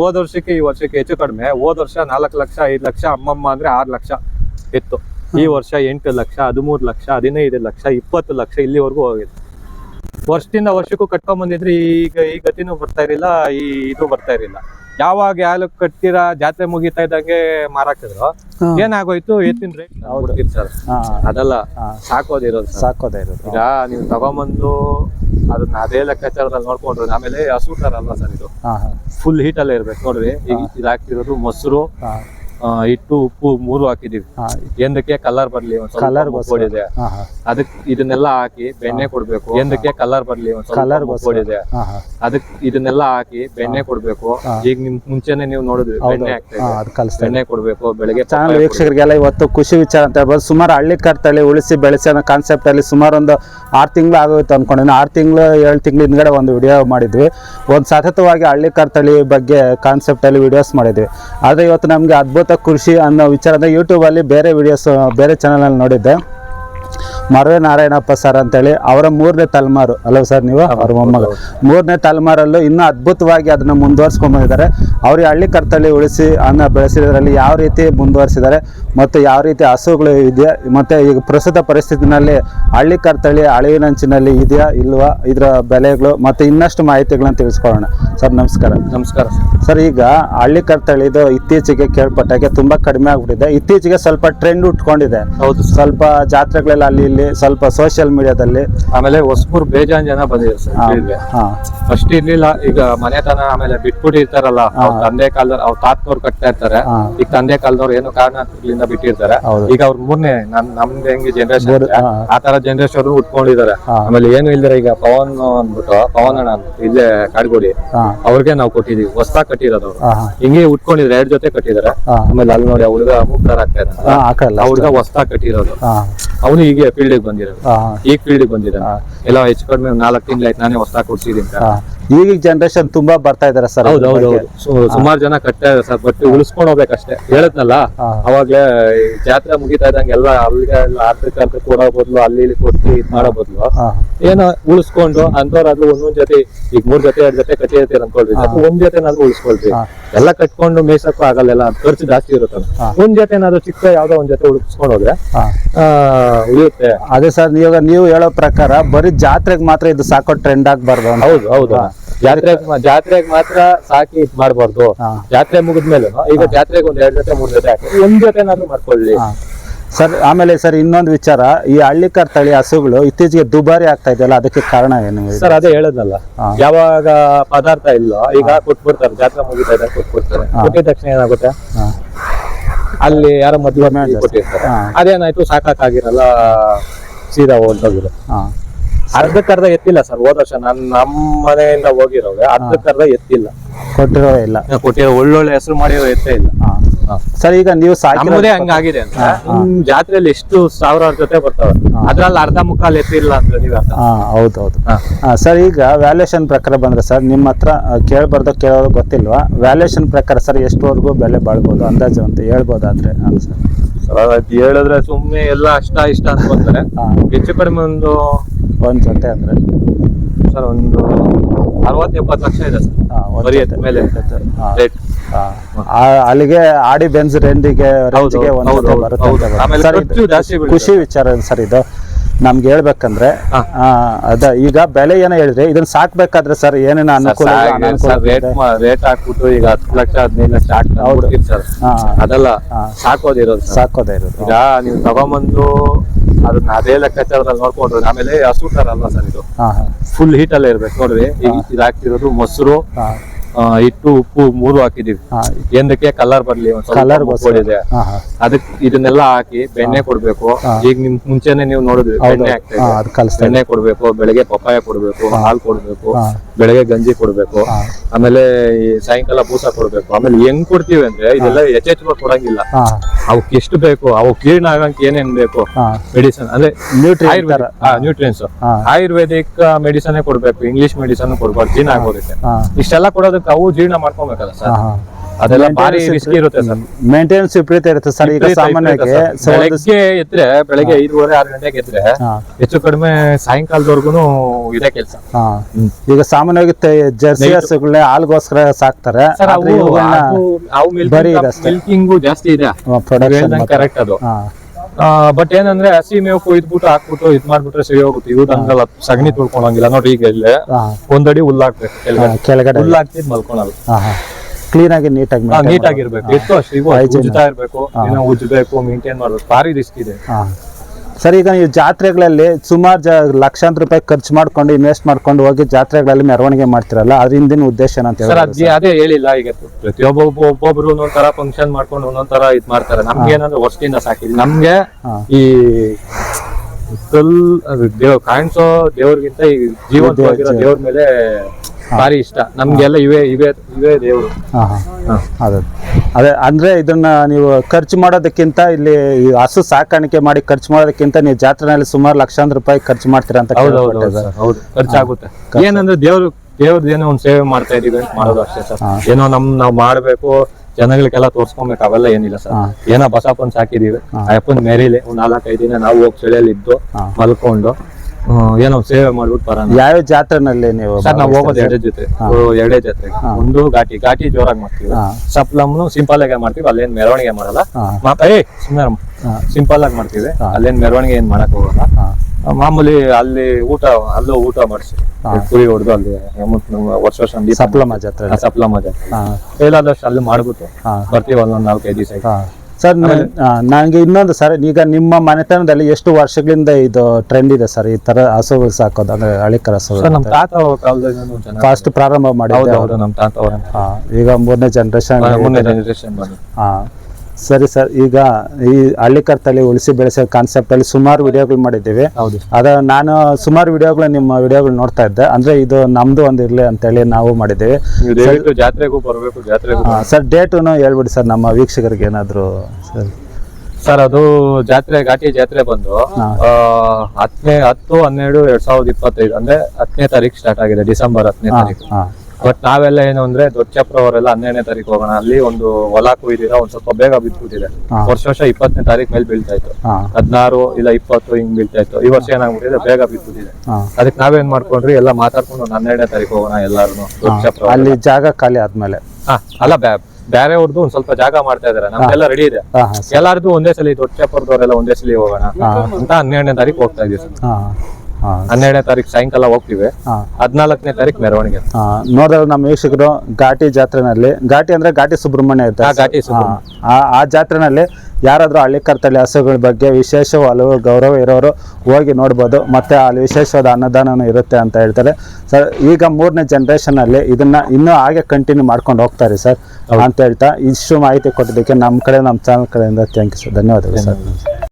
ಹೋದ ವರ್ಷಕ್ಕೆ ಈ ವರ್ಷಕ್ಕೆ ಹೆಚ್ಚು ಕಡಿಮೆ. ಹೋದ ವರ್ಷ ನಾಲ್ಕು ಲಕ್ಷ ಐದು ಲಕ್ಷ ಅಮ್ಮಮ್ಮ ಅಂದ್ರೆ ಆರು ಲಕ್ಷ ಇತ್ತು ಈ ವರ್ಷ ಎಂಟು ಲಕ್ಷ ಹದಿಮೂರು ಲಕ್ಷ ಹದಿನೈದು ಲಕ್ಷ ಇಪ್ಪತ್ತು ಲಕ್ಷ ಇಲ್ಲಿವರೆಗೂ ಹೋಗಿದೆ. ವರ್ಷದಿಂದ ವರ್ಷಕ್ಕೂ ಕಟ್ಕೊಂಡ್ ಬಂದಿದ್ರೆ ಈಗ ಈ ಗತಿನೂ ಬರ್ತಾ ಇರಲಿಲ್ಲ ಈ ಇದು ಬರ್ತಾ ಇರಲಿಲ್ಲ. ಯಾವಾಗ ಯಾಲು ಕಟ್ತೀರಾ ಜಾತ್ರೆ ಮುಗಿತಾ ಇದ್ದಂಗೆ ಮಾರಾಕಿದ್ರು. ಏನಾಗೋಯ್ತು ಎತ್ತಿನ ರೇಟ್ ಹೌದು. ಸರ್. ಅದಲ್ಲ. ಸಾಕೋದಿರೋದು ಸಾಕೋದೇ ಇರೋದು ಈಗ ನೀವು ತಗೊಂಬಂದು ಅದನ್ನ ಅದೇ ಲೆಕ್ಕಾಚಾರದಲ್ಲಿ ನೋಡ್ಕೊಂಡ್ರು ಆಮೇಲೆ ಹಸು ತರ ಅಲ್ಲ ಸರ್ ಇದು? ಫುಲ್ ಹೀಟ್ ಅಲ್ಲೇ ಇರ್ಬೇಕು ನೋಡ್ರಿ. ಈಗ ಇದಾಗ್ತಿರೋದು ಮೊಸರು. ಹಿಟ್ಟು ಉಪ್ಪು ಮೂರು ಹಾಕಿದೀವಿ. ಎಂದಕ್ಕೆ ಕಲರ್ ಬರ್ಲಿ ಒಂದ್ ಕಲರ್ ಕೊಡಿದೆ ಅದಕ್ ಇದನ್ನೆಲ್ಲ ಹಾಕಿ ಬೆಣ್ಣೆ ಕೊಡ್ಬೇಕು. ಎಂದಕ್ಕೆ ಕಲರ್ ಬರ್ಲಿ ಒಂದ್ ಕಲರ್ ಕೊಡಿದೆ ಅದಕ್ ಇದನ್ನೆಲ್ಲ ಹಾಕಿ ಬೆಣ್ಣೆ ಕೊಡ್ಬೇಕು. ಈಗ ನಿಮ್ ಮುಂಚೆನೆ ನೀವು ನೋಡಿದ್ವಿ ಬೆಣ್ಣೆ ಹಾಕ್ತಾ ಹಾ ಇದೆ. ಅದು ಕಲಿಸ್ತಾ ಬೆಣ್ಣೆ ಕೊಡ್ಬೇಕು ಬೆಳಗ್ಗೆ ಚಾನಲ್ ವೀಕ್ಷಕರಿಗೆಲ್ಲ ಇವತ್ತು ಖುಷಿ ವಿಚಾರ ಅಂತ ಹೇಳ್ಬೋದು. ಸುಮಾರು ಹಳ್ಳಿ ಕರ್ತಳಿ ಉಳಿಸಿ ಬೆಳೆಸಿ ಅನ್ನೋ ಕಾನ್ಸೆಪ್ಟ್ ಅಲ್ಲಿ ಸುಮಾರು ಒಂದು ಆರು ತಿಂಗಳು ಆಗೋಯ್ತು ಅನ್ಕೊಂಡಿನ ಆರು ತಿಂಗಳು ಏಳು ತಿಂಗಳು ಹಿಂದ್ಗಡೆ ಒಂದು ವಿಡಿಯೋ ಮಾಡಿದ್ವಿ. ಒಂದು ಸತತವಾಗಿ ಹಳ್ಳಿ ಕರ್ತಳಿ ಬಗ್ಗೆ ಕಾನ್ಸೆಪ್ಟ್ ಅಲ್ಲಿ ವಿಡಿಯೋಸ್ ಮಾಡಿದ್ವಿ. ಆದ್ರೆ ಇವತ್ತು ನಮ್ಗೆ ಅದ್ಭುತ ಕೃಷಿ ಅನ್ನೋ ವಿಚಾರದ ಯೂಟ್ಯೂಬಲ್ಲಿ ಬೇರೆ ವಿಡಿಯೋಸ್ ಬೇರೆ ಚಾನಲಲ್ಲಿ ನೋಡಿದ್ದೆ. ಮರವೆ ನಾರಾಯಣಪ್ಪ ಸರ್ ಅಂತೇಳಿ ಅವರ ಮೂರನೇ ತಲೆಮಾರು. ಅಲ್ಲವ ಸರ್ ನೀವು? ಅವ್ರ ಮೊಮ್ಮಗ. ಮೂರನೇ ತಲೆಮಾರಲ್ಲೂ ಇನ್ನೂ ಅದ್ಭುತವಾಗಿ ಅದನ್ನು ಮುಂದುವರ್ಸ್ಕೊಂಬಂದಿದ್ದಾರೆ. ಅವ್ರಿಗೆ ಹಳ್ಳಿ ಕರ್ತಳಿ ಉಳಿಸಿ ಅನ್ನ ಬೆಳೆಸಿದ್ರಲ್ಲಿ ಯಾವ ರೀತಿ ಮುಂದುವರಿಸಿದ್ದಾರೆ ಮತ್ತು ಯಾವ ರೀತಿ ಹಸುಗಳು ಇದೆಯಾ ಮತ್ತು ಈಗ ಪ್ರಸ್ತುತ ಪರಿಸ್ಥಿತಿನಲ್ಲಿ ಹಳ್ಳಿ ಕರ್ತಳಿ ಅಳಿವಿನಂಚಿನಲ್ಲಿ ಇದೆಯಾ ಇಲ್ವಾ ಇದರ ಬೆಲೆಗಳು ಮತ್ತು ಇನ್ನಷ್ಟು ಮಾಹಿತಿಗಳನ್ನು ತಿಳಿಸ್ಕೊಳ್ಳೋಣ. ಸರ್ ನಮಸ್ಕಾರ. ನಮಸ್ಕಾರ ಸರ್. ಈಗ ಹಳ್ಳಿ ಕರ್ತಳಿದು ಇತ್ತೀಚೆಗೆ ಕೇಳ್ಪಟ್ಟಾಗೆ ತುಂಬ ಕಡಿಮೆ ಆಗ್ಬಿಟ್ಟಿದೆ. ಇತ್ತೀಚೆಗೆ ಸ್ವಲ್ಪ ಟ್ರೆಂಡ್ ಉಟ್ಕೊಂಡಿದೆ. ಹೌದು ಸ್ವಲ್ಪ ಜಾತ್ರೆಗಳೆಲ್ಲ ಅಲ್ಲಿ ಇಲ್ಲಿ ಸ್ವಲ್ಪ ಸೋಷಿಯಲ್ ಮೀಡಿಯಾದಲ್ಲಿ. ಆಮೇಲೆ ಹೊಸಬರು ಬೇಜಾನ್ ಜನ ಬಂದಿದ್ದಾರೆ ಸರ್. ಹಾಂ ಫಸ್ಟ್ ಇರ್ಲಿಲ್ಲ ಈಗ ಮನೆತನ ಆಮೇಲೆ ಬಿಟ್ಬಿಟ್ಟಿರ್ತಾರಲ್ಲ ಅವ್ರ ತಂದೆ ಕಾಲದವ್ರು ಅವ್ರ ತಾತನವ್ರು ಕಟ್ತಾ ಇರ್ತಾರೆ. ಹಾ. ಈಗ ತಂದೆ ಕಾಲದವ್ರು ಏನು ಕಾರಣಗಳಿಂದ ಬಿಟ್ಟಿರ್ತಾರೆ. ಹೌದು. ಈಗ ಅವ್ರ ಮೂರನೇ ನಮ್ ನಮ್ದು ಹೆಂಗೆ ಜನರೇಷನ್ ಹಾ. ಆ ತರ ಜನರೇಷನ್ ಉಟ್ಕೊಂಡಿದ್ದಾರೆ. ಹಾ. ಆಮೇಲೆ ಏನು ಇಲ್ದಿರ ಈಗ ಪವನ್ ಅಂದ್ಬಿಟ್ಟು ಪವನ್ ಅಣ್ಣ ಅಂದ್ಬಿಟ್ಟು ಇಲ್ಲೇ ಕಾಡ್ಗೋಡಿ ಹಾಂ. ಅವ್ರಿಗೆ ನಾವು ಕೊಟ್ಟಿದೀವಿ ಹೊಸ್ದಾಗ್ ಕಟ್ಟಿರೋದು ಅವ್ರು. ಹಾಂ ಹಿಂಗೆ ಉಟ್ಕೊಂಡಿದ್ರೆ ಎರಡ್ ಜೊತೆ ಕಟ್ಟಿದಾರೆ. ಹಾಂ. ಆಮೇಲೆ ಅಲ್ಲಿ ನೋಡಿ ಆ ಹುಡುಗ ಮುಕ್ತಾರ ಆಗ್ತಾ ಇದ್ದಾನೆ. ಹಾಂ ಆ ಹುಡುಗ ಹೊಸ್ದಾಗ್ ಕಟ್ಟಿರೋದು. ಹಾಂ. ಅವನು ಈಗ ಫೀಲ್ಡಿಗೆ ಬಂದಿರೋದು. ಈಗ ಫೀಲ್ಡಿಗೆ ಬಂದಿದ್ದಾನೆ ಎಲ್ಲ ಹೆಚ್ಚು ಕಡಿಮೆ ನಾಲ್ಕು ತಿಂಗಳಾಯ್ತು ನಾನೇ ಹೊಸ ಕೊಡ್ಸಿದ್ದೀನಿ ಈಗ ಈಗೀಗ ಜನರೇಷನ್ ತುಂಬಾ ಬರ್ತಾ ಇದಾರೆ ಸರ್ ಹೌದು ಹೌದು ಹೌದು. ಸುಮಾರು ಜನ ಕಟ್ತಾ ಇದಾರೆ ಸರ್ ಬಟ್ ಉಳಿಸ್ಕೊಂಡು ಹೋಗ್ಬೇಕಷ್ಟೇ. ಹೇಳದ್ನಲ್ಲ. ಅವಾಗ್ಲೇ ಜಾತ್ರೆ ಮುಗಿತಾ ಇದ್ದಂಗೆ ಎಲ್ಲ ಅಲ್ಲಿಗೆ ಆರ್ಥಿಕ ಅಂತ ಕೊಡೋ ಬದಲು ಅಲ್ಲಿ ಇಲ್ಲಿ ಕೊಟ್ಟು ಇದ್ ಮಾಡೋ ಬದಲು. ಏನೋ ಉಳಿಸ್ಕೊಂಡು ಅಂತವ್ರಾದ್ರೂ ಒಂದೊಂದ್ ಜೊತೆ ಈಗ ಮೂರ್ ಜೊತೆ ಎರಡ್ ಜೊತೆ ಕಟ್ಟಿರ್ತೀರ ಅನ್ಕೊಳ್ರಿ. ಒಂದ್ ಜೊತೆನಾದ್ರೂ ಉಳಿಸ್ಕೊಳ್ರಿ. ಎಲ್ಲಾ ಎಲ್ಲ ಕಟ್ಕೊಂಡು ಮೇಯ್ಸಕ್ಕೂ ಆಗಲ್ಲ ಖರ್ಚು ಜಾಸ್ತಿ ಇರುತ್ತಲ್ಲ. ಒಂದ್ ಜೊತೆ ಏನಾದ್ರು ಚಿಕ್ಕ ಯಾವ್ದೋ ಒಂದ್ ಜೊತೆ ಉಳಿಸ್ಕೊಂಡು ಹೋದ್ರೆ ಆ, ಉಳಿಯುತ್ತೆ ಅದೇ ಸರ್ ಇವಾಗ ನೀವು ಹೇಳೋ ಪ್ರಕಾರ ಬರೀ ಜಾತ್ರೆಗೆ ಮಾತ್ರ ಇದು ಸಾಕೋ ಟ್ರೆಂಡ್ ಆಗ್ಬಾರ್ದು ಹೌದು ಹೌದು. ಜಾತ್ರೆ ಜಾತ್ರೆಗೆ ಮಾತ್ರ ಸಾಕಿ ಇದು ಮಾಡ್ಬಾರ್ದು. ಜಾತ್ರೆ ಮುಗಿದ್ಮೇಲೆ ಈಗ ಜಾತ್ರೆಗೆ ಒಂದ್ ಎರಡ್ ಜೊತೆ ಮೂರ್ ಜೊತೆ ಹಾಕಿ ಒಂದ್ ಜೊತೆನಾದ್ರೂ ಮಾಡ್ಕೊಳ್ಳಿ. ಸರ್ ಆಮೇಲೆ ಸರ್ ಇನ್ನೊಂದು ವಿಚಾರ. ಈ ಹಳ್ಳಿಕರ್ ತಳಿ ಹಸುಗಳು ಇತ್ತೀಚೆಗೆ ದುಬಾರಿ ಆಗ್ತಾ ಇದೆಯಲ್ಲ ಅದಕ್ಕೆ ಕಾರಣ ಏನು ಸರ್ ಅದೇ ಹೇಳದ್ನಲ್ಲ ಯಾವಾಗ ಪದಾರ್ಥ ಇಲ್ಲ ಈಗ ಕೊಟ್ಬಿಡ್ತಾರೆ ಜಾತ್ರೆ ಮುಗಿತಾ ಇದೆ ಕೊಟ್ಬಿಡ್ತಾರೆ. ಕೊಟ್ಟಿದ ತಕ್ಷಣ ಏನಾಗುತ್ತೆ? ಅಲ್ಲಿ ಯಾರೋ ಮದ್ವೆ ಮಾಡಿ ಕೊಟ್ಟಿರ್ತಾರೆ. ಅದೇನಾಯ್ತು? ಸಾಕಾಗಿರಲ್ಲ ಸೀದಾ ಹೊಂಟೋಗಿರೋ ಹಾಂ. ಅರ್ಧಕ್ಕರ್ಧ ಎತ್ತಿಲ್ಲ ಸರ್ ಹೋದ ವರ್ಷ. ನನ್ ನಮ್ಮ ಮನೆಯಿಂದ ಹೋಗಿರೋವೆ ಅರ್ಧಕ್ಕರ್ಧ ಎತ್ತಿಲ್ಲ. ಕೊಟ್ಟಿರೋ ಇಲ್ಲ. ಕೊಟ್ಟಿರೋ ಒಳ್ಳೊಳ್ಳೆ ಹೆಸರು ಮಾಡಿರೋ ಎತ್ತೇ ಇಲ್ಲ. ಸರ್ ಈಗ ನೀವು ಸಾಕಿರೋದೇ ಹಂಗಾಗಿದೆ ಅಂತ. ನಿಮ್ ಜಾತ್ರೆಯಲ್ಲಿ ಎಷ್ಟು ಸಾವಿರಾರು ಜೊತೆ ಬರ್ತಾವೆ. ಅದ್ರಲ್ಲಿ ಅರ್ಧ ಮುಕ್ಕಾಲ್ ಎತ್ತಿಲ್ಲ ಅಂದ್ರೆ ನೀವು ಹೌದು ಹೌದು. ಸರ್ ಈಗ ವ್ಯಾಲ್ಯೂಷನ್ ಪ್ರಕಾರ ಬಂದ್ರೆ ಸರ್ ನಿಮ್ಮ ಹತ್ರ ಕೇಳಬಾರ್ದು ಕೇಳೋದು ಗೊತ್ತಿಲ್ವಾ? ವ್ಯಾಲ್ಯೂಷನ್ ಪ್ರಕಾರ ಸರ್ ಎಷ್ಟುವರೆಗೂ ಬೆಲೆ ಬಾಳ್ಬೋದು? ಅಂದಾಜು ಅಂತ ಹೇಳ್ಬೋದಾದ್ರೆ ಹಂಗೆ ಸರ್. ಹೇಳಿದ್ರೆ ಸುಮ್ಮನೆ ಎಲ್ಲ ಅಷ್ಟ ಇಷ್ಟ ಅನ್ಕೊಂತಾರೆ. ಹಾಂ. ಹೆಚ್ಚು ಕಡಿಮೆ ಒಂದು ಒಂದು ಜೊತೆ ಅಂದ್ರೆ? ಸರ್ ಒಂದು ಅರವತ್ತು ಎಪ್ಪತ್ತು ಲಕ್ಷ ಇದೆ ಸರ್. ಮೇಲೆ ಹಾಂ. ರೇಟ್ ಅಲ್ಲಿಗೆ ಆಡಿ ಬೆನ್ಸ್ ರೆಂಡಿಗೆ ಹೌದು, ರೇಂಜ್ಗೆ ಒಂದು ಬರುತ್ತೆ ಸರ್ ಖುಷಿ ವಿಚಾರ ಸರ್ ಇದು. ನಮ್ಗೆ ಹೇಳ್ಬೇಕಂದ್ರೆ ಅದ ಈಗ ಬೆಲೆ ಏನೋ ಹೇಳಿದ್ರೆ ಇದನ್ನ ಸಾಕ್ಬೇಕಾದ್ರೆ ಸರ್ ಏನೇನು ಅನುಕೂಲ ಸರ್ ರೇಟ್ ಹಾಕ್ಬಿಟ್ಟು ಈಗ ಹತ್ತು ಲಕ್ಷ ಹದಿನೈದು ಲಕ್ಷ. ಹಾಕ್ಬಿಡ್ತೀವಿ ಸರ್. ಅದೆಲ್ಲ. ಸಾಕೋದಿರೋದು ಸಾಕೋದೇ ಇರೋದು ಈಗ ನೀವು ತಗೊಂಬಂದು ಅದನ್ನ ಅದೇ ಲೆಕ್ಕಾಚಾರದಲ್ಲಿ ನೋಡ್ಕೊಂಡ್ರೆ ಆಮೇಲೆ ಹಸು ತರ ಅಲ್ವಾ ಸರ್ ಇದು. ಫುಲ್ ಹೀಟ್ ಅಲ್ಲೇ ಇರ್ಬೇಕು ನೋಡ್ರಿ. ಇದಾಗ್ತಿರೋದು ಹಾಕ್ತಿರೋದು ಮೊಸರು ಹಿಟ್ಟು ಉಪ್ಪು ಮೂರು ಹಾಕಿದೀವಿ. ಎಂದಕ್ಕೆ ಕಲರ್ ಬರ್ಲಿ ಒಂದ್ ಕಲರ್ ಬಸ್ಕೊಂಡಿದೆ ಅದಕ್ಕೆ ಅದಕ್ ಇದನ್ನೆಲ್ಲ ಹಾಕಿ ಬೆಣ್ಣೆ ಕೊಡ್ಬೇಕು. ಈಗ ನಿಮ್ ಮುಂಚೆನೆ ನೀವು ನೋಡಿದ್ರಿ ಬೆಣ್ಣೆ ಹಾಕ್ತೀವಿ ಇದೆ. ಬೆಣ್ಣೆ ಕೊಡ್ಬೇಕು ಬೆಳಗ್ಗೆ ಪಪ್ಪಾಯ ಕೊಡ್ಬೇಕು ಹಾಲು ಕೊಡ್ಬೇಕು ಬೆಳಗ್ಗೆ ಗಂಜಿ ಕೊಡ್ಬೇಕು. ಆಮೇಲೆ ಸಾಯಂಕಾಲ ಬೂಸ ಕೊಡ್ಬೇಕು. ಆಮೇಲೆ ಹೆಂಗ್ ಕೊಡ್ತೀವಿ ಅಂದ್ರೆ ಇದೆಲ್ಲ ಎಚ್ಚೆಚ್ಚುವ ಕೊಡಂಗಿಲ್ಲ. ಅವಕ್ಕೆ ಎಷ್ಟು ಬೇಕು ಅವು ಕ್ಲೀನ್ ಆಗಂಕ್ ಏನೇನ್ ಬೇಕು ಮೆಡಿಸನ್ ಅಂದ್ರೆ ನ್ಯೂಟ್ರಿಯನ್ ನ್ಯೂಟ್ರಿಯನ್ಸ್ ಆಯುರ್ವೇದಿಕ್ ಮೆಡಿಸನ್ ಕೊಡ್ಬೇಕು ಇಂಗ್ಲಿಷ್ ಮೆಡಿಸನ್ ಕೊಡ್ಬಾರ್ದು ಜೀರ್ಣ ಆಗೋದಕ್ಕೆ. ಇಷ್ಟೆಲ್ಲ ಕೊಡೋದಕ್ಕೆ ಅವು ಜೀರ್ಣ ಮಾಡ್ಕೊಬೇಕಲ್ಲ ಸರ್? ಅದೆಲ್ಲ ಭಾರಿ ರಿಸ್ಕ್ ಇರುತ್ತೆ ಸರ್. ಮೇಂಟೆನೆನ್ಸ್ ವಿಪರೀತ ಇರುತ್ತೆ ಸರ್. ಈಗ ಸಾಮಾನ್ಯವಾಗಿ ಸೊ ಒಂದು ಬೆಳಗ್ಗೆ ಎದ್ರೆ ಬೆಳಗ್ಗೆ ಐದುವರೆ ಆರು ಗಂಟೆಗೆ ಎದ್ರೆ ಹೆಚ್ಚು ಕಡಿಮೆ ಸಾಯಂಕಾಲದವರೆಗೂ ಇದೆ ಕೆಲಸ. ಈಗ ಸಾಮಾನ್ಯವಾಗಿ ಜರ್ಸಿ ಹಸುಗಳನ್ನ ಹಾಲ್ಗೋಸ್ಕರ ಸಾಕ್ತಾರೆ. ಬರೀ ಮಿಲ್ಕಿಂಗು ಜಾಸ್ತಿ ಇದೆ. ಕರೆಕ್ಟ್ ಅದು. ಬಟ್ ಏನಂದ್ರೆ ಹಸಿ ಮೇವು ಕೊಯ್ದ್ಬಿಟ್ಟು ಹಾಕ್ಬಿಟ್ಟು ಇದ್ ಮಾಡ್ಬಿಟ್ರೆ ಸರಿ ಹೋಗುತ್ತೆ. ಇವ್ರು ಹಂಗಲ್ಲ ಸಗಣಿ ತುಳ್ಕೊಳಂಗಿಲ್ಲ. ನೋಡಿ ಈಗ ಇಲ್ಲೇ ಒಂದಡಿ ಹುಲ್ಲಾಕ್ಬೇಕು ಕೆಳಗಡೆ. ಹುಲ್ಲಾಕ್ತಿದ್ ಮಲ್ಕೊಳಲ್ಲ. ಕ್ಲೀನ್ ಆಗಿ ನೀಟಾಗಿ ಆಗಿರ್ಬೇಕು. ಇತ್ತು ಅಷ್ಟು ಇವು ಉಜ್ತಾ ಇರ್ಬೇಕು. ಏನೋ ಉಜ್ಬೇಕು ಮೇಂಟೈನ್ ಮಾಡ್ಬೇಕು. ಭಾರಿ ರಿಸ್ಕ್ ಇದೆ. ಸರ್ ಈಗ ನೀವು ಜಾತ್ರೆಗಳಲ್ಲಿ ಸುಮಾರು ಜ ಲಕ್ಷಾಂತರ ರೂಪಾಯಿ ಖರ್ಚು ಮಾಡ್ಕೊಂಡು ಇನ್ವೆಸ್ಟ್ ಮಾಡ್ಕೊಂಡು ಹೋಗಿ ಜಾತ್ರೆಗಳಲ್ಲಿ ಮೆರವಣಿಗೆ ಮಾಡ್ತಿರಲ್ಲ ಅದ್ರ ಹಿಂದಿನ ಉದ್ದೇಶ ಏನಂತ ಸರ್ ಹೇಳಿ ಅದೇ ಹೇಳಿಲ್ಲ ಈಗ. ಪ್ರತಿಯೊಬ್ಬ ಒಬ್ಬ- ಒಬ್ಬೊಬ್ರು ಒಂದೊಂದ್ ತರ ಫಂಕ್ಷನ್ ಮಾಡ್ಕೊಂಡು ಒಂದೊಂದ್ ತರ ಇದ್ ಮಾಡ್ತಾರೆ. ನಮ್ಗೆ ಏನಂದ್ರೆ ವರ್ಷದಿಂದ ಸಾಕಿದ್ವಿ ನಮ್ಗೆ ಈ ಫುಲ್ ದೇವ್ ಕಾಣಿಸೋ ದೇವ್ರಿಗಿಂತ ಈ ಜೀವಂತವಾಗಿರೋ ದೇವ್ರ ಮೇಲೆ ಭಾರಿ ಇಷ್ಟ. ನಮ್ಗೆಲ್ಲ ಇವೇ ಇವೇ ಇವೇ ದೇವರು. ಅದೇ. ಅದೇ ಅಂದ್ರೆ ಇದನ್ನ ನೀವು ಖರ್ಚು ಮಾಡೋದಕ್ಕಿಂತ ಇಲ್ಲಿ ಈ ಹಸು ಸಾಕಾಣಿಕೆ ಮಾಡಿ ಖರ್ಚು ಮಾಡೋದಕ್ಕಿಂತ ನೀವು ಜಾತ್ರೆನಲ್ಲಿ ಸುಮಾರು ಲಕ್ಷಾಂತರ ರೂಪಾಯಿ ಖರ್ಚು ಮಾಡ್ತೀರಾ ಅಂತ ಹೌದು ಖರ್ಚಾಗುತ್ತೆ ಏನಂದ್ರೆ ದೇವ್ರು ದೇವ್ರದ್ದು ಏನೋ ಒಂದು ಸೇವೆ ಮಾಡ್ತಾ ಇದೀವಿ ಅಂತ ಮಾಡೋದು ಅಷ್ಟೇ ಸರ್. ಏನೋ ನಮ್ ನಾವ್ ಮಾಡ್ಬೇಕು ಜನಗಳಿಗೆಲ್ಲ ತೋರ್ಸ್ಕೊಬೇಕು ಅವೆಲ್ಲ ಏನಿಲ್ಲ ಸರ್. ಏನೋ ಬಸಪ್ಪನ್ ಸಾಕಿದೀವಿ ಅಪ್ಪನ್ ಮೇರಿಲಿ ಒಂದ್ ನಾಲ್ಕೈದು ದಿನ ನಾವು ಹೋಗಿ ಚಳಿಯಲ್ಲಿ ಇದ್ದು. ಮಲ್ಕೊಂಡು ಏನೋ ಸೇವೆ ಮಾಡ್ಬಿಟ್ಟು ಬರೋಣ. ಯಾವ ಜಾತ್ರೆನಲ್ಲಿ ನೀವು ಸರ್ ನಾವು ಹೋಗೋದು ಎರಡೇ ಜೊತೆ. ಎರಡೇ ಜೊತೆ ಒಂದು ಘಾಟಿ ಘಾಟಿ ಜೋರಾಗಿ ಮಾಡ್ತೀವಿ. ಸಪ್ಲಮ್ನು ಸಿಂಪಲ್ ಆಗಿ ಮಾಡ್ತೀವಿ ಅಲ್ಲೇನ್ ಮೆರವಣಿಗೆ ಮಾಡಲ್ಲ. ಏ ಸುಮ್ಮನೆ. ಸಿಂಪಲ್ ಆಗಿ ಮಾಡ್ತೀವಿ. ಅಲ್ಲೇನ್ ಮೆರವಣಿಗೆ ಏನ್ ಮಾಡಕ್ ಹೋಗಲ್ಲ. ಮಾಮೂಲಿ ಅಲ್ಲಿ ಊಟ ಅಲ್ಲೂ ಊಟ ಮಾಡಿಸಿ. ಕುರಿ ಹೊಡೆದು ಅಲ್ಲಿ ವರ್ಷ ವರ್ಷ ದೀಪ ಸಪ್ಲಮ್ಮ ಜಾತ್ರೆ ಸಪ್ಲ ಜಾತ್ರೆ. ಅಲ್ಲಿ ಮಾಡ್ಬಿಟ್ಟು. ಬರ್ತೀವಿ ಒಂದೊಂದ್ ನಾಲ್ಕೈದು ದಿವಸ ಸರ್ ನನಗೆ ಇನ್ನೊಂದು ಸರ್ ಈಗ ನಿಮ್ಮ ಮನೆತನದಲ್ಲಿ ಎಷ್ಟು ವರ್ಷಗಳಿಂದ ಇದು ಟ್ರೆಂಡ್ ಇದೆ ಸರ್ ಈ ತರ ಹಸುಗಳು ಸಾಕೋದು ಅಂದ್ರೆ ಹಳಿಕರ ಹಸುಗಳು ಫಸ್ಟ್ ಪ್ರಾರಂಭ ಮಾಡಿ ಈಗ ಮೂರನೇ ಜನರೇಷನ್ ಮೂರನೇ ಜನರೇಷನ್ ಹಾ ಸರಿ ಸರ್ ಈಗ ಈ ಹಳ್ಳಿಕರ್ ತಲೆ ಉಳಿಸಿ ಬೆಳೆಸೋ ಕಾನ್ಸೆಪ್ಟ್ ಅಲ್ಲಿ ಸುಮಾರು ವಿಡಿಯೋಗಳು ಮಾಡಿದ್ದೀವಿ. ಹೌದು. ಅದ ನಾನು ಸುಮಾರು ವಿಡಿಯೋಗಳು ನಿಮ್ಮ ವಿಡಿಯೋಗಳು ನೋಡ್ತಾ ಇದ್ದೆ. ಅಂದ್ರೆ ಇದು ನಮ್ದು ಒಂದು ಇರ್ಲಿ ಅಂತೇಳಿ ನಾವು ಮಾಡಿದ್ದೀವಿ. ದಯವಿಟ್ಟು ಜಾತ್ರೆಗೂ ಬರಬೇಕು ಜಾತ್ರೆಗೂ ಹಾ, ಸರ್ ಡೇಟುನು ಹೇಳ್ಬಿಡಿ ಸರ್ ನಮ್ಮ ವೀಕ್ಷಕರಿಗೆ ಏನಾದ್ರು ಸರ್. ಸರ್ ಅದು ಜಾತ್ರೆ ಘಾಟಿ ಜಾತ್ರೆ ಬಂದು ಹತ್ತನೇ ಹತ್ತು ಹನ್ನೆರಡು ಎರಡ್ ಸಾವಿರದ ಇಪ್ಪತ್ತೈದು ಅಂದ್ರೆ ಹತ್ತನೇ ತಾರೀಕು ಸ್ಟಾರ್ಟ್ ಆಗಿದೆ ಡಿಸೆಂಬರ್ ಹತ್ತನೇ ತಾರೀಕು. ಬಟ್ ನಾವೆಲ್ಲ ಏನು ಅಂದ್ರೆ ದೊಡ್ಡಚಪ್ರ ಅವರೆಲ್ಲ ಹನ್ನೆರಡನೇ ತಾರೀಕು ಹೋಗೋಣ. ಅಲ್ಲಿ ಒಂದು ಹೊಲ ಕೊಯ್ದಿರ ಒಂದ್ ಸ್ವಲ್ಪ ಬೇಗ ಬಿದ್ಬಿಟ್ಟಿದೆ ಹಾ. ವರ್ಷ ವರ್ಷ ಇಪ್ಪತ್ತನೇ ತಾರೀಕು ಮೇಲೆ ಬೀಳ್ತಾ ಇತ್ತು. ಹದಿನಾರು ಇಲ್ಲ ಇಪ್ಪತ್ತು ಹಿಂಗ್ ಬೀಳ್ತಾ ಇತ್ತು. ಈ ವರ್ಷ ಏನಾಗ್ಬಿಟ್ಟಿದೆ ಬೇಗ ಬಿದ್ಬಿಟ್ಟಿದೆ ಹಾ. ಅದಕ್ಕೆ ನಾವೇನ್ ಮಾಡ್ಕೊಂಡ್ರಿ ಎಲ್ಲ ಮಾತಾಡ್ಕೊಂಡು ಒಂದ್ ಹನ್ನೆರಡನೇ ತಾರೀಕು ಹೋಗೋಣ ಎಲ್ಲಾರು ದೊಡ್ಡಚಪ್ರ ಅಲ್ಲಿ ಜಾಗ ಖಾಲಿ ಆದ್ಮೇಲೆ. ಅಲ್ಲ ಬೇರೆ ಅವ್ರದ್ದು ಒಂದ್ ಸ್ವಲ್ಪ ಜಾಗ ಮಾಡ್ತಾ ಇದಾರೆ. ನಮ್ದೆಲ್ಲ ರೆಡಿ ಇದೆ. ಎಲ್ಲಾರ್ದು ಒಂದೇ ಸಲ ದೊಡ್ಡಚಪ್ಪರದವರೆಲ್ಲ ಒಂದೇ ಸಲ ಹೋಗೋಣ. ಅಂತ ಹನ್ನೆರಡನೇ ತಾರೀಕು ಹೋಗ್ತಾ ಇದೀವಿ ಹನ್ನೆರಡನೇ ತಾರೀಕು ಸಾಯಂಕಾಲ ಹೋಗ್ತೀವಿ. ಹದಿನಾಲ್ಕನೇ ತಾರೀಕು ಮೆರವಣಿಗೆ. ನೋಡಿದ್ರೆ ನಮ್ಮ ವೀಕ್ಷಕರು ಘಾಟಿ ಜಾತ್ರೆನಲ್ಲಿ ಘಾಟಿ ಅಂದ್ರೆ ಘಾಟಿ ಸುಬ್ರಹ್ಮಣ್ಯ ಇರ್ತಾರೆ ಘಾಟಿ. ಆ ಜಾತ್ರೆನಲ್ಲಿ ಯಾರಾದರೂ ಹಳ್ಳಿಕರ್ ತಳಿ ಹಸುಗಳ ಬಗ್ಗೆ ವಿಶೇಷ ಹಲವು ಗೌರವ ಇರೋರು ಹೋಗಿ ನೋಡ್ಬೋದು. ಮತ್ತೆ ಅಲ್ಲಿ ವಿಶೇಷವಾದ ಅನ್ನದಾನನೂ ಇರುತ್ತೆ ಅಂತ ಹೇಳ್ತಾರೆ. ಸರ್ ಈಗ ಮೂರನೇ ಜನರೇಷನ್ ಅಲ್ಲಿ ಇದನ್ನ ಇನ್ನೂ ಹಾಗೆ ಕಂಟಿನ್ಯೂ ಮಾಡ್ಕೊಂಡು ಹೋಗ್ತಾರೆ ಸರ್ ಅಂತ ಹೇಳ್ತಾ ಇಷ್ಟು ಮಾಹಿತಿ ಕೊಟ್ಟಿದ್ದಕ್ಕೆ ನಮ್ಮ ಕಡೆ ನಮ್ಮ ಚಾನಲ್ ಕಡೆಯಿಂದ ಥ್ಯಾಂಕ್ ಯು ಸರ್ ಧನ್ಯವಾದಗಳು ಸರ್.